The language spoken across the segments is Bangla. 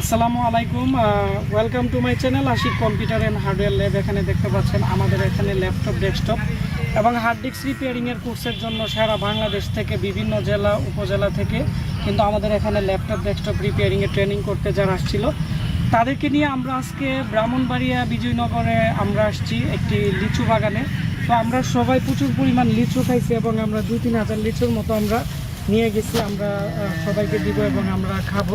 আসসালামু আলাইকুম welcome to my channel Ashik computer and hardware lab এখানে দেখতে পাচ্ছেন আমাদের এখানে ল্যাপটপ ডেস্কটপ এবং হার্ড ডিস্ক রিপেয়ারিংয়ের কোর্সের জন্য সারা বাংলাদেশ থেকে বিভিন্ন জেলা, উপজেলা থেকে কিন্তু আমাদের এখানে ল্যাপটপ ডেস্কটপ রিপেয়ারিংয়ের ট্রেনিং করতে যারা আসছিল, তাদেরকে নিয়ে আমরা আজকে ব্রাহ্মণবাড়িয়া বিজয়নগরে আমরা আসছি একটি লিচু বাগানে। তো আমরা সবাই প্রচুর পরিমাণ লিচু খাইছি এবং আমরা দুই তিন হাজার লিচুর মতো আমরা নিয়ে গেছি, আমরা সবাইকে দিব এবং আমরা খাব।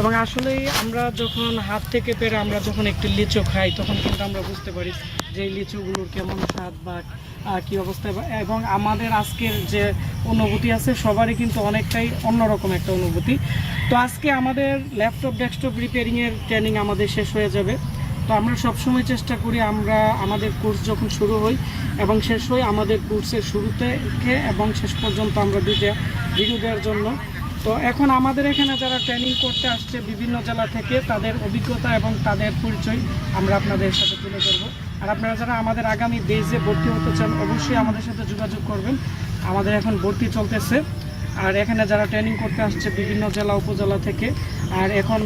এবং আসলেই আমরা যখন হাত থেকে পেরে আমরা যখন একটি লিচু খাই, তখন কিন্তু আমরা বুঝতে পারি যে লিচুগুলোর কেমন স্বাদ বা কী অবস্থা। এবং আমাদের আজকের যে অনুভূতি আছে, সবারই কিন্তু অনেকটাই অন্যরকম একটা অনুভূতি। তো আজকে আমাদের ল্যাপটপ, ডেস্কটপ রিপেয়ারিংয়ের ট্রেনিং আমাদের শেষ হয়ে যাবে। তো আমরা সবসময় চেষ্টা করি আমরা আমাদের কোর্স যখন শুরু হই এবং শেষ হই আমাদের কোর্সের শুরুতে থেকে এবং শেষ পর্যন্ত আমরা দুইটা ভিডিও দেওয়ার জন্য। তো এখন আমাদের এখানে যারা ট্রেনিং করতে আসছে বিভিন্ন জেলা থেকে, তাদের অভিজ্ঞতা এবং তাদের পরিচয় আমরা আপনাদের সাথে তুলে ধরবো। আর আপনারা যারা আমাদের আগামী বেজে ভর্তি হতে চান, অবশ্যই আমাদের সাথে যোগাযোগ করবেন। আমাদের এখন ভর্তি চলতেছে। আর এখানে যারা ট্রেনিং করতে আসছে বিভিন্ন জেলা, উপজেলা থেকে, আর এখন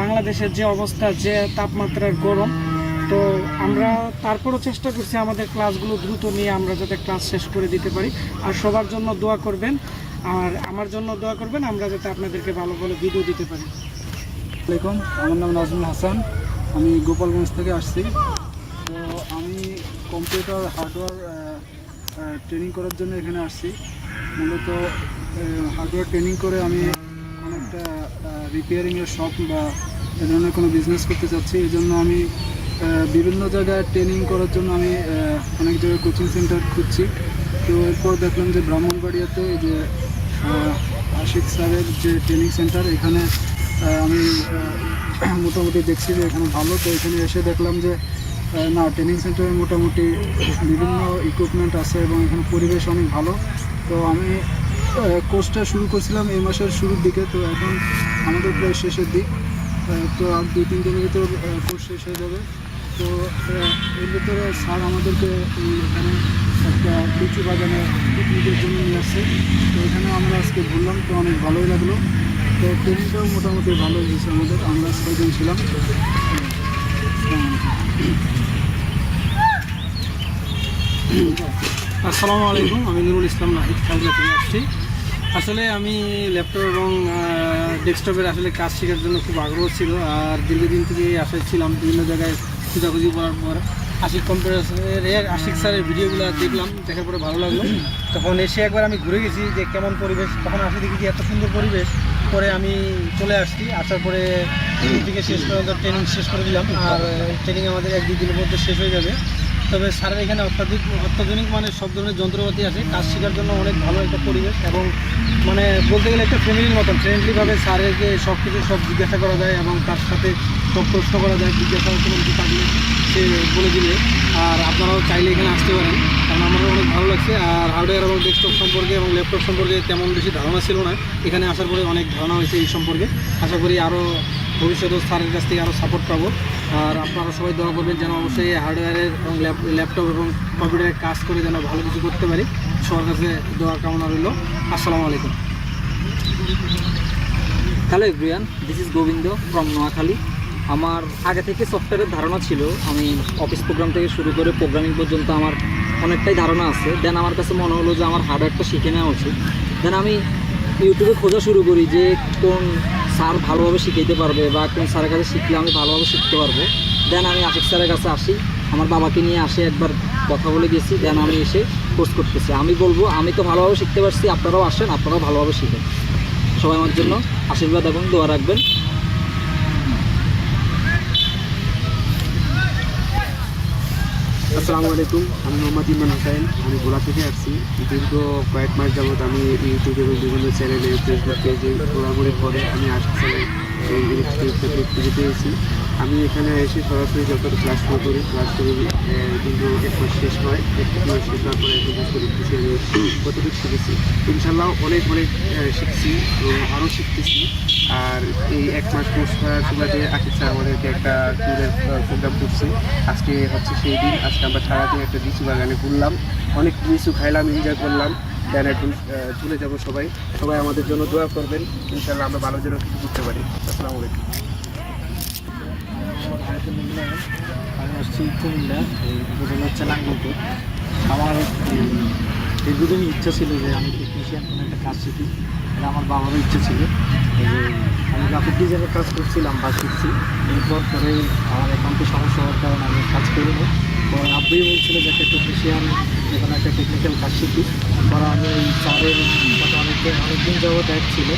বাংলাদেশের যে অবস্থা, যে তাপমাত্রার গরম, তো আমরা তারপরও চেষ্টা করছি আমাদের ক্লাসগুলো দ্রুত নিয়ে আমরা যাতে ক্লাস শেষ করে দিতে পারি। আর সবার জন্য দোয়া করবেন। আর আমার জন্য দোয়া করবেন, আমরা যাতে আপনাদেরকে ভালো ভালো ভিডিও দিতে পারি। আসসালামাইকুম আমার নাম নাজমুল হাসান, আমি গোপালগঞ্জ থেকে আসছি। তো আমি কম্পিউটার হার্ডওয়্যার ট্রেনিং করার জন্য এখানে আসছি। মূলত হার্ডওয়্যার ট্রেনিং করে আমি অনেকটা রিপেয়ারিংয়ের শপ বা এ ধরনের কোনো বিজনেস করতে চাচ্ছি। এই জন্য আমি বিভিন্ন জায়গায় ট্রেনিং করার জন্য আমি অনেক জায়গায় কোচিং সেন্টার খুঁজছি। তো এরপর দেখলাম যে ব্রাহ্মণবাড়িয়াতে যে আশিক স্যারের যে ট্রেনিং সেন্টার এখানে আমি মোটামুটি দেখছি যে এখানে ভালো। তো এখানে এসে দেখলাম যে না ট্রেনিং সেন্টারে মোটামুটি বিভিন্ন ইকুইপমেন্ট আছে এবং এখানে পরিবেশ অনেক ভালো। তো আমি কোর্সটা শুরু করছিলাম এই মাসের শুরুর দিকে। তো এখন আমাদের প্রায় শেষের দিক। তো আর দুই, তিন দিনের ভিতর কোর্স শেষ হয়ে যাবে। তো এর ভিতরে স্যার আমাদেরকে এখানে একটা লিচু বাগানে পিকনিকের জন্য নিয়ে আসছে। তো এখানে আমরা আজকে ঘুরলাম, তো অনেক ভালোই লাগল। তো ট্রেনিংটাও মোটামুটি ভালো হয়েছে আমাদের, আমরা ছয়জন ছিলাম। আসসালামু আলাইকুম, আমি নুরুল ইসলাম নাহিদ খালজা থেকে আসছি। আসলে আমি ল্যাপটপ এবং ডেস্কটপের আসলে কাজ শেখার জন্য খুব আগ্রহ ছিল, আর দীর্ঘদিন থেকে আশায় ছিলাম বিভিন্ন জায়গায় খোঁজাখুঁজি করার পর আশিক কম্পিউটারের আশিক স্যারের ভিডিওগুলো দেখলাম, দেখার পরে ভালো লাগল। তখন এসে একবার আমি ঘুরে গেছি যে কেমন পরিবেশ, তখন আসে দেখি যে এত সুন্দর পরিবেশ। পরে আমি চলে আসছি, আসার পরে থেকে শেষ পর্যন্ত ট্রেনিং শেষ করে দিলাম। আর ট্রেনিং আমাদের এক দুই দিনের মধ্যে শেষ হয়ে যাবে। তবে স্যারের এখানে অত্যাধিক, অত্যাধুনিক মানে সব ধরনের যন্ত্রপাতি আছে। কাজ শেখার জন্য অনেক ভালো একটা পরিবেশ এবং মানে বলতে গেলে একটা ফ্যামিলির মতন ফ্রেন্ডলিভাবে স্যারেরকে সব কিছু সব জিজ্ঞাসা করা যায় এবং তার সাথে সব প্রশ্ন করা যায় জিজ্ঞাসা কোনো কিছু থাকলে সে বলে দিবে। আর আপনারাও চাইলে এখানে আসতে পারেন, কারণ আমারও অনেক ভালো লাগছে। আর হার্ডওয়্যার এবং ডেস্কটপ সম্পর্কে এবং ল্যাপটপ সম্পর্কে তেমন বেশি ধারণা ছিল না। এখানে আসার পরে অনেক ধারণা হয়েছে এই সম্পর্কে। আশা করি আরও ভবিষ্যতেও স্যারের কাছ থেকে আরও সাপোর্ট পাবো। আর আপনারা সবাই দোয়া করবেন যেন অবশ্যই হার্ডওয়্যারের এবং ল্যাপ- ল্যাপটপ এবং কম্পিউটারের কাজ করে যেন ভালো কিছু করতে পারি। সবার কাছে দোয়া কামনা রইল। আসসালামু আলাইকুম। Hello everyone this is Gobinda from Noakhali. আমার আগে থেকে সফটওয়্যারের ধারণা ছিল, আমি অফিস প্রোগ্রাম থেকে শুরু করে প্রোগ্রামিং পর্যন্ত আমার অনেকটাই ধারণা আছে। দেন আমার কাছে মনে হলো যে আমার হার্ডওয়্যারটা শিখে নেওয়া উচিত। দেন আমি ইউটিউবে খোঁজা শুরু করি যে কোন স্যার ভালোভাবে শিখাইতে পারবে বা কোন স্যারের কাছে শিখলে আমি ভালোভাবে শিখতে পারব। দেন আমি আশিক স্যারের কাছে আসি, আমার বাবাকে নিয়ে আসে, একবার কথা বলে গেছি দেন আমি এসে কোর্স করতেছি। আমি বলব, আমি তো ভালোভাবে শিখতে পারছি, আপনারাও আসেন, আপনারাও ভালোভাবে শিখেন। সবাই আমার জন্য আশীর্বাদ এবং দোয়া রাখবেন। আসসালামু আলাইকুম, আমি মোহাম্মদ ইমান হোসেন। আমি ভোলা থেকে আসছি। দীর্ঘ কয়েক মাস যাবৎ আমি ইউটিউব এবং বিভিন্ন চ্যানেলে ফেসবুক পেজে ঘোরাঘুরি করে আমি আসতে এই ইলেকট্রিক পেয়েছি আমি এখানে এসে সরাসরি যত ক্লাস শুরু করি ক্লাস করে কিন্তু এক শেষ হয় এক মাস শেষ হওয়ার পরে এখন বুঝতে দেখতেছি আমি কতটুকু শিখেছি। ইনশাল্লাহ অনেক অনেক শিখছি এবং আরও শিখতেছি। আর এই এক মাস কোর্স করার সুবাদে আশিক স্যার আমাদেরকে একটা ট্যুরের প্রোগ্রাম করছে। আজকে হচ্ছে সেই দিন। আজকে আমরা সারাদিন একটা লিচু বাগানে ঘুরলাম। অনেক লিচু খাইলাম এনজয় করলাম। দেন এখন চলে যাব সবাই। সবাই আমাদের জন্য দোয়া করবেন। ইনশাল্লাহ আমরা ভালো যেন কিছু করতে পারি। আসসালামু আলাইকুম। আমি আসছি এই উপজেলা হচ্ছে নাঙ্গলকোট আমার দীর্ঘদিনই ইচ্ছা ছিল যে আমি টেকনিশিয়ান কোনো একটা কাজ শিখি। এটা আমার বাবারও ইচ্ছা ছিল। যে আমি গ্রাফিক ডিজাইনের কাজ করছিলাম বা শিখছি। এরপর পরে আমার অ্যাকাউন্টে সমস্যা হওয়ার কারণে আমি কাজ করিনি পরে আব্বুই বলছিল যে একটা টেকনিশিয়ান যে কোনো একটা টেকনিক্যাল কাজ শিখি। পরে আমি ওই স্যারের সাথে অনেকদিন যাবত এক ছিল।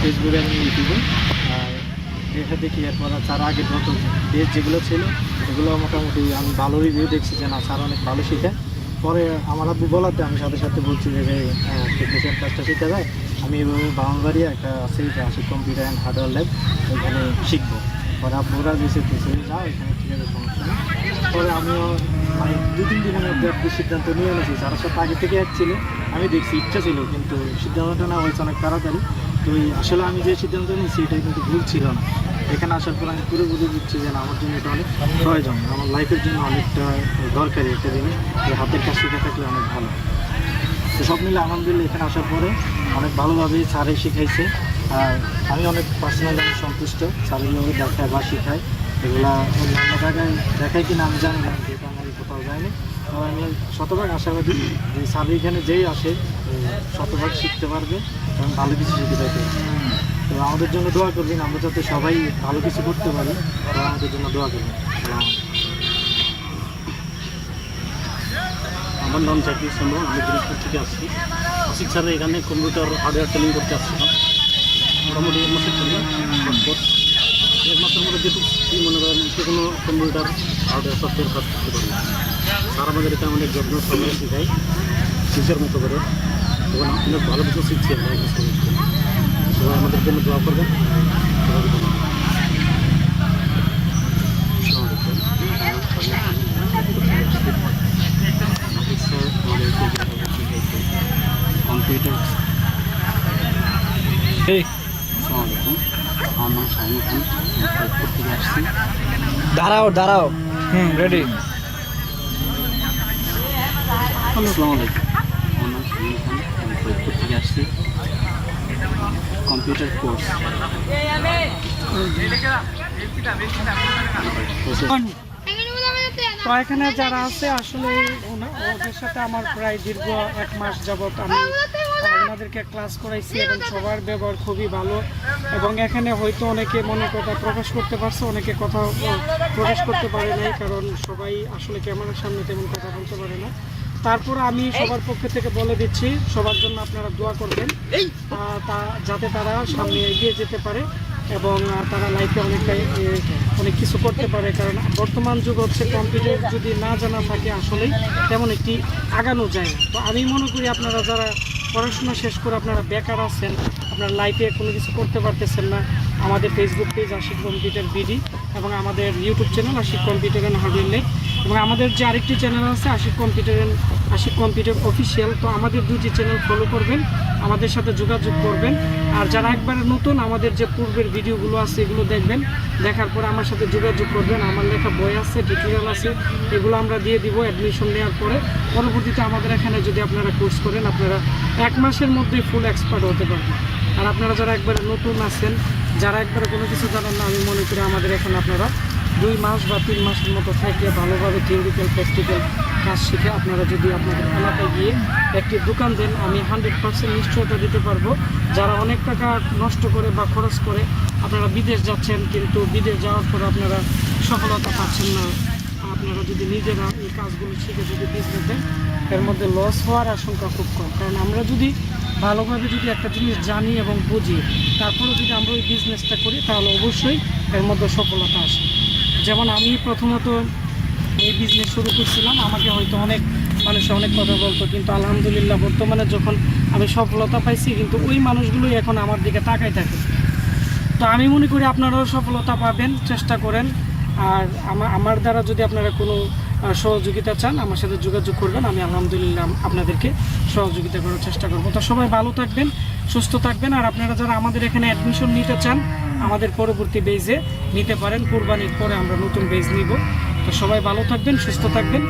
ফেসবুকে এবং ইউটিউবে দেখে দেখি এরপর তার আগে যত বেশ যেগুলো ছিল, এগুলো মোটামুটি আমি ভালো রিভিউ দেখছি যে না, স্যার অনেক ভালো শিখে। পরে আমার আব্বু বলাতে আমি সাথে সাথে বলছি যে টেকনিশিয়ান কাজটা শিখতে যায়। আমি এভাবে বাউনবাড়ি একটা আছে যে আসি কম্পিউটার অ্যান্ড হার্ডওয়্যার ল্যাব ওইখানে শিখব। পরে আব্বুরা দিয়েছে দিয়েছে যাও, এখানে ঠিক আছে, সমস্যা পরে আমিও মানে দু তিন দিনের মধ্যে একটু সিদ্ধান্ত নিয়ে এনেছি যারা সাথে আগে থেকে ছিল, আমি দেখছি ইচ্ছা ছিল, কিন্তু সিদ্ধান্তটা না হয়েছে অনেক তাড়াতাড়ি। তো এই আসলে আমি যে সিদ্ধান্ত নিয়েছি এটা কিন্তু ভুল ছিল না। এখানে আসার পর আমি পুরো বুঝে দিচ্ছি যে আমার জন্য এটা অনেক প্রয়োজন, আমার লাইফের জন্য অনেকটা দরকারি একটা জিনিস যে হাতের কাজ শিখে থাকলে অনেক ভালো। তো সব মিলে আলহামদুলিল্লাহ এখানে আসার পরে অনেক ভালোভাবে স্যারে শিখাইছে। আর আমি অনেক পার্সোনালি আমি সন্তুষ্ট স্যারের দেখায় বা শেখায়, এগুলা অন্যান্য জায়গায় দেখায় কিনা আমি জানি না যেটা আমি শতভাগ আশাবাদী যে স্যার এখানে যেই আসে শতভাগ শিখতে পারবে এবং ভালো কিছু শিখে যাবে তো আমাদের জন্য দোয়া করবেন, আমরা যাতে সবাই ভালো কিছু করতে পারি, তারা আমাদের জন্য দোয়া করবেন। আমার নাম জাকির চন্দ্র আমি দিনাজপুর থেকে আসছি। আশিক স্যার এখানে কম্পিউটার হার্ডওয়্যার ট্রেনিং করতে আসছিলাম। মোটামুটি এক মাসের ট্রেনিং। এক মাসের মধ্যে মনে করেন, যে কোনো কম্পিউটার হার্ডওয়্যার সফটওয়্যার কাজ করতে পারি। স্যার আমাদের এটা অনেক যত্ন সহকারে শেখায় নিজের মতো করে। এবং অনেক ভালো কিছু শিখছি আমরা। সবাই আমাদের জন্য দোয়া করবেন। কম্পিউটার আলাইকুম আমার নাম শাহিন খান ফরিদপুর থেকে আসছি। দাঁড়াও দাঁড়াও। হুম রেডি আসসালামু আলাইকুম। আমার নাম শাহিন খান আমি ফরিদপুর থেকে আসছি। Computer course. তো এখানে যারা আছে আসলে ওনা- ওদের সাথে আমার প্রায় দীর্ঘ এক মাস যাবত আমি ওনাদেরকে ক্লাস করাইছি এবং সবার ব্যবহার খুবই ভালো। এবং এখানে হয়তো অনেকে মনে কথা প্রকাশ করতে পারছে অনেকে কথা প্রকাশ করতে পারে নাই কারণ সবাই আসলে ক্যামেরার সামনে তেমন কথা বলতে পারে না। তারপর আমি সবার পক্ষ থেকে বলে দিচ্ছি সবার জন্য আপনারা দোয়া করবেন তা যাতে তারা সামনে এগিয়ে যেতে পারে এবং তারা লাইফে অনেকটাই অনেক কিছু করতে পারে। কারণ বর্তমান যুগ হচ্ছে কম্পিউটার যদি না জানা থাকে আসলেই তেমন একটি আগানো যায় না। তো আমি মনে করি আপনারা যারা পড়াশোনা শেষ করে আপনারা বেকার আছেন, আপনার লাইফে কোনো কিছু করতে পারতেছেন না, আমাদের Facebook page Ashik computer BD এবং আমাদের YouTube channel Ashik computer and hardware lab এবং আমাদের যে আরেকটি চ্যানেল আছে Ashik computer Ashik computer official তো আমাদের দুটি চ্যানেল ফলো করবেন, আমাদের সাথে যোগাযোগ করবেন। আর যারা একবারে নতুন আমাদের যে পূর্বের ভিডিওগুলো আছে, এগুলো দেখবেন, দেখার পরে আমার সাথে যোগাযোগ করবেন। আমার লেখা বই আছে টিউটোরিয়াল আছে, এগুলো আমরা দিয়ে দিব অ্যাডমিশন নেওয়ার পরে। পরবর্তীতে আমাদের এখানে যদি আপনারা কোর্স করেন, আপনারা এক মাসের মধ্যে ফুল এক্সপার্ট হতে পারবেন। আর আপনারা যারা একবারে নতুন আছেন, যারা একবারে কোনো কিছু জানেন না, আমি মনে করি আমাদের এখানে আপনারা দুই মাস বা তিন মাসের মতো থেকে ভালোভাবে থিওরিক্যাল প্র্যাকটিক্যাল কাজ শিখে আপনারা যদি আপনাদের এলাকায় গিয়ে একটি দোকান দেন, আমি হান্ড্রেড পার্সেন্ট নিশ্চয়তা দিতে পারব। যারা অনেক টাকা নষ্ট করে বা খরচ করে, আপনারা বিদেশ যাচ্ছেন, কিন্তু বিদেশ যাওয়ার পর আপনারা সফলতা পাচ্ছেন না। আপনারা যদি নিজেরা এই কাজগুলো শিখে যদি বিজনেস দেন, এর মধ্যে লস হওয়ার আশঙ্কা খুব কম। কারণ আমরা যদি ভালোভাবে যদি একটা জিনিস জানি এবং বুঝি তারপরে যদি আমরা ওই বিজনেসটা করি, তাহলে অবশ্যই এর মধ্যে সফলতা আসে। যেমন আমি প্রথমত এই বিজনেস শুরু করছিলাম, আমাকে হয়তো অনেক মানুষ অনেক কথা বলতো, কিন্তু আলহামদুলিল্লাহ বর্তমানে যখন আমি সফলতা পাইছি, কিন্তু ওই মানুষগুলোই এখন আমার দিকে তাকাই থাকে। তো আমি মনে করি আপনারাও সফলতা পাবেন, চেষ্টা করেন। আর আমা- আমার দ্বারা যদি আপনারা কোনো সহযোগিতা চান, আমার সাথে যোগাযোগ করবেন, আমি আলহামদুলিল্লাহ আপনাদেরকে সহযোগিতা করার চেষ্টা করব। তো সবাই ভালো থাকবেন সুস্থ থাকবেন। আর আপনারা যারা আমাদের এখানে অ্যাডমিশন নিতে চান, আমাদের পরবর্তী বেজে নিতে পারেন। কোরবানির পরে আমরা নতুন বেজ নিব। তো সবাই ভালো থাকবেন, সুস্থ থাকবেন।